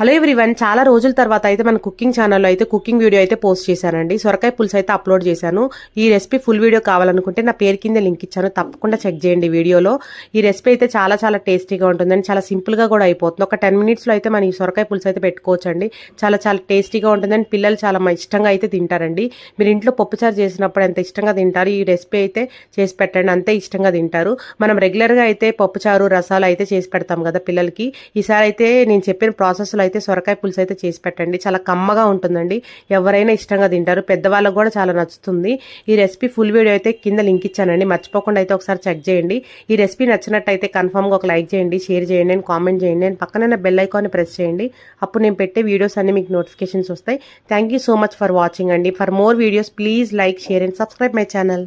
Hello everyone చాలా రోజుల తర్వాత అయితే మన కుకింగ్ ఛానల్లో అయితే కుకింగ్ వీడియో అయితే పోస్ట్ చేశానండి. సొరకాయ పులుసు అయితే అప్లోడ్ చేశాను. ఈ రెసిపీ ఫుల్ వీడియో కావాలనుకుంటే నా పేరు కింద లింక్ ఇచ్చాను. తప్పకుండా చెక్ చేయండి వీడియోలో. ఈ రెసిపీ అయితే చాలా చాలా టేస్టీగా ఉంటుందండి. చాలా సింపుల్గా కూడా అయిపోతుంది. ఒక టెన్ మినిట్స్లో అయితే మన ఈ సొరకాయ పులుసు అయితే పెట్టుకోవచ్చండి. చాలా చాలా టేస్టీగా ఉంటుందని పిల్లలు చాలా ఇష్టంగా అయితే తింటారండి. మీరు ఇంట్లో పప్పుచారు చేసినప్పుడు ఎంత ఇష్టంగా తింటారు? ఈ రెసిపీ అయితే చేసి పెట్టండి. అంతే ఇష్టంగా తింటారు. మనం రెగ్యులర్గా అయితే పప్పుచారు రసాలు అయితే చేసి పెడతాం కదా పిల్లలకి. ఈసారి అయితే నేను చెప్పిన ప్రాసెస్లో అయితే సొరకాయ పులుసు అయితే చేసి పెట్టండి. చాలా కమ్మగా ఉంటుందండి. ఎవరైనా ఇష్టంగా తింటారు. పెద్దవాళ్ళకు కూడా చాలా నచ్చుతుంది. ఈ రెసిపీ ఫుల్ వీడియో అయితే కింద లింక్ ఇచ్చానండి. మర్చిపోకుండా అయితే ఒకసారి చెక్ చేయండి. ఈ రెసిపీ నచ్చినట్టయితే కన్ఫామ్గా ఒక లైక్ చేయండి షేర్ చేయండి అండ్ కామెంట్ చేయండి అండ్ పక్కన బెల్ ఐకాన్ ప్రెస్ చేయండి. అప్పుడు నేను పెట్టే వీడియోస్ అన్ని మీకు నోటిఫికేషన్స్ వస్తాయి. Thank you so much for watching అండి. For more videos please like share and subscribe my channel.